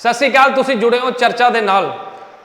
ਸਤਿ ਸ਼੍ਰੀ ਅਕਾਲ, ਤੁਸੀਂ ਜੁੜੇ ਹੋ ਚਰਚਾ ਦੇ ਨਾਲ।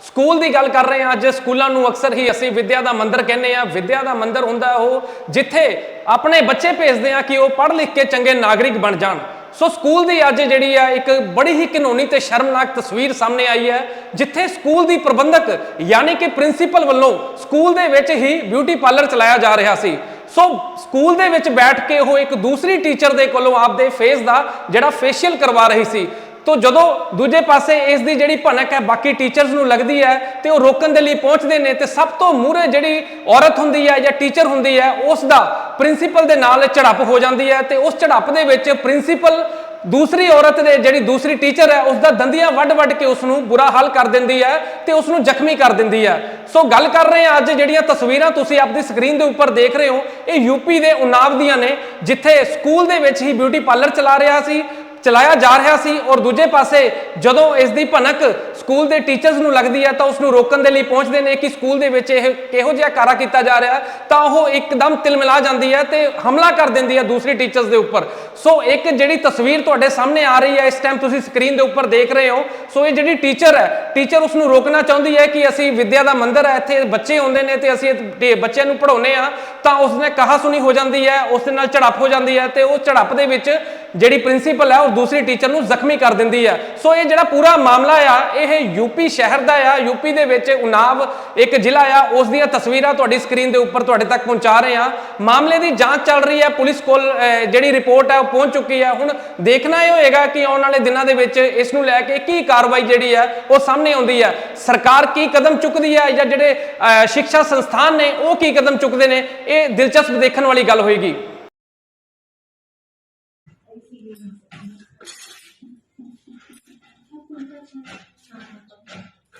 ਸਕੂਲ ਦੀ ਗੱਲ ਕਰ ਰਹੇ ਹਾਂ ਅੱਜ। ਸਕੂਲਾਂ ਨੂੰ ਅਕਸਰ ਹੀ ਅਸੀਂ ਵਿਦਿਆ ਦਾ ਮੰਦਿਰ ਕਹਿੰਦੇ ਆ ਵਿਦਿਆ ਦਾ ਮੰਦਿਰ ਹੁੰਦਾ ਉਹ ਜਿੱਥੇ ਆਪਣੇ ਬੱਚੇ ਭੇਜਦੇ ਆ ਕਿ ਉਹ ਪੜ੍ਹ ਲਿਖ ਕੇ ਚੰਗੇ ਨਾਗਰਿਕ ਬਣ ਜਾਣ। ਸੋ ਸਕੂਲ ਦੀ ਅੱਜ ਜਿਹੜੀ ਆ ਇੱਕ ਬੜੀ ਹੀ ਘਿਨੌਣੀ ਤੇ ਸ਼ਰਮਨਾਕ ਤਸਵੀਰ ਸਾਹਮਣੇ ਆਈ ਹੈ, ਜਿੱਥੇ ਸਕੂਲ ਦੀ ਪ੍ਰਬੰਧਕ ਯਾਨੀ ਕਿ ਪ੍ਰਿੰਸੀਪਲ ਵੱਲੋਂ ਸਕੂਲ ਦੇ ਵਿੱਚ ਹੀ ਬਿਊਟੀ ਪਾਰਲਰ ਚਲਾਇਆ ਜਾ ਰਿਹਾ ਸੀ। ਸੋ ਸਕੂਲ ਦੇ ਵਿੱਚ ਬੈਠ ਕੇ ਉਹ ਇੱਕ ਦੂਸਰੀ ਟੀਚਰ ਦੇ ਕੋਲੋਂ ਆਪਦੇ ਫੇਸ ਦਾ ਜਿਹੜਾ ਫੇਸ਼ੀਅਲ ਕਰਵਾ ਰਹੀ ਸੀ। ਤੋ ਜਦੋਂ ਦੂਜੇ ਪਾਸੇ ਇਸ ਦੀ ਜਿਹੜੀ ਭਣਕ ਹੈ, ਬਾਕੀ ਟੀਚਰਸ ਨੂੰ ਲੱਗਦੀ ਹੈ ਤੇ ਉਹ ਰੋਕਣ ਦੇ ਲਈ ਪਹੁੰਚਦੇ ਨੇ, ਤੇ ਸਭ ਤੋਂ ਮੂਹਰੇ ਜਿਹੜੀ ਔਰਤ ਹੁੰਦੀ ਹੈ ਜਾਂ ਟੀਚਰ ਹੁੰਦੀ ਹੈ, ਉਸ ਦਾ ਪ੍ਰਿੰਸੀਪਲ ਦੇ ਨਾਲ ਝੜਪ ਹੋ ਜਾਂਦੀ ਹੈ ਤੇ ਉਸ ਝੜਪ ਦੇ ਵਿੱਚ ਪ੍ਰਿੰਸੀਪਲ ਦੂਸਰੀ ਔਰਤ ਦੇ ਜਿਹੜੀ ਦੂਸਰੀ ਟੀਚਰ ਹੈ, ਉਸ ਦਾ ਦੰਦੀਆਂ ਵੱਢ-ਵੱਢ ਕੇ ਉਸ ਨੂੰ ਬੁਰਾ ਹਾਲ ਕਰ ਦਿੰਦੀ ਹੈ ਤੇ ਉਸ ਨੂੰ ਜ਼ਖਮੀ ਕਰ ਦਿੰਦੀ ਹੈ। ਸੋ ਗੱਲ ਕਰ ਰਹੇ ਹਾਂ ਅੱਜ ਜਿਹੜੀਆਂ ਤਸਵੀਰਾਂ ਤੁਸੀਂ ਆਪਣੀ ਸਕਰੀਨ ਦੇ ਉੱਪਰ ਦੇਖ ਰਹੇ ਹੋ, ਇਹ ਯੂਪੀ ਦੇ ਉਨਾਵ ਦੀਆਂ ਨੇ, ਜਿੱਥੇ ਸਕੂਲ ਦੇ ਵਿੱਚ ਹੀ ਬਿਊਟੀ ਪਾਰਲਰ ਚਲਾ ਰਿਹਾ ਸੀ। ਚਲਾਇਆ ਜਾ ਰਿਹਾ ਸੀ ਔਰ ਦੂਜੇ ਪਾਸੇ ਜਦੋਂ ਇਸ ਦੀ ਭਨਕ ਸਕੂਲ ਦੇ ਟੀਚਰਸ ਨੂੰ ਲੱਗਦੀ ਹੈ ਤਾਂ ਉਸ ਨੂੰ ਰੋਕਣ ਦੇ ਲਈ ਪਹੁੰਚਦੇ ਨੇ ਕਿ ਸਕੂਲ ਦੇ ਵਿੱਚ ਇਹ ਕਿਹੋ ਜਿਹਾ ਕਾਰਾ ਕੀਤਾ ਜਾ ਰਿਹਾ ਤਾਂ ਉਹ ਇੱਕਦਮ ਤਿਲਮਿਲਾ ਜਾਂਦੀ ਹੈ ਤੇ ਹਮਲਾ ਕਰ ਦਿੰਦੀ ਹੈ ਦੂਸਰੀ ਟੀਚਰਸ ਦੇ ਉੱਪਰ। ਸੋ ਇੱਕ ਜਿਹੜੀ ਤਸਵੀਰ ਤੁਹਾਡੇ ਸਾਹਮਣੇ ਆ ਰਹੀ ਹੈ, ਇਸ ਟਾਈਮ ਤੁਸੀਂ ਸਕਰੀਨ ਦੇ ਉੱਪਰ ਦੇਖ ਰਹੇ ਹੋ। ਸੋ ਇਹ ਜਿਹੜੀ ਟੀਚਰ ਹੈ, ਟੀਚਰ ਉਸ ਨੂੰ ਰੋਕਣਾ ਚਾਹੁੰਦੀ ਹੈ ਕਿ ਅਸੀਂ ਵਿਦਿਆ ਦਾ ਮੰਦਿਰ ਹੈ, ਇੱਥੇ ਬੱਚੇ ਆਉਂਦੇ ਨੇ ਤੇ ਅਸੀਂ ਬੱਚਿਆਂ ਨੂੰ ਪੜਾਉਨੇ ਆ ਤਾਂ ਉਸਨੇ ਕਹਾ ਸੁਣੀ ਹੋ ਜਾਂਦੀ ਹੈ ਉਸ ਦੇ ਨਾਲ ਝੜਪ ਹੋ ਜਾਂਦੀ ਹੈ ਤੇ ਉਹ ਝੜਪ ਦੇ ਵਿੱਚ ਜਿਹੜੀ ਪ੍ਰਿੰਸੀਪਲ ਹੈ ਉਹ ਦੂਸਰੀ ਟੀਚਰ ਨੂੰ ਜ਼ਖਮੀ ਕਰ ਦਿੰਦੀ ਹੈ। ਸੋ ਇਹ ਜਿਹੜਾ ਪੂਰਾ ਮਾਮਲਾ ਆ ਇਹ ਯੂਪੀ ਸ਼ਹਿਰ ਦਾ ਆ। ਯੂਪੀ ਦੇ ਵਿੱਚ ਉਨਾਵ ਇੱਕ ਜ਼ਿਲ੍ਹਾ ਆ ਉਸ ਦੀਆਂ ਤਸਵੀਰਾਂ ਤੁਹਾਡੀ ਸਕਰੀਨ ਦੇ ਉੱਪਰ ਤੁਹਾਡੇ ਤੱਕ ਪਹੁੰਚਾ ਰਹੇ ਆ ਮਾਮਲੇ ਦੀ ਜਾਂਚ ਚੱਲ ਰਹੀ ਹੈ ਪੁਲਿਸ ਕੋਲ ਜਿਹੜੀ ਰਿਪੋਰਟ ਹੈ ਉਹ ਪਹੁੰਚ ਚੁੱਕੀ ਹੈ ਹੁਣ ਦੇਖਣਾ ਇਹ ਹੋਏਗਾ ਕਿ ਆਉਣ ਵਾਲੇ ਦਿਨਾਂ ਦੇ ਵਿੱਚ ਇਸ ਨੂੰ ਲੈ ਕੇ ਕੀ ਕਾਰਵਾਈ ਜਿਹੜੀ ਹੈ ਉਹ ਸਾਹਮਣੇ ਆਉਂਦੀ ਹੈ ਸਰਕਾਰ ਕੀ ਕਦਮ ਚੁੱਕਦੀ ਹੈ ਜਾਂ ਜਿਹੜੇ ਅਹ, ਸਿੱਖਿਆ ਸੰਸਥਾਨ ਨੇ ਉਹ ਕੀ ਕਦਮ ਚੁੱਕਦੇ ਨੇ ਇਹ ਦਿਲਚਸਪ ਦੇਖਣ ਵਾਲੀ ਗੱਲ ਹੋਏਗੀ।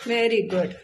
Very good.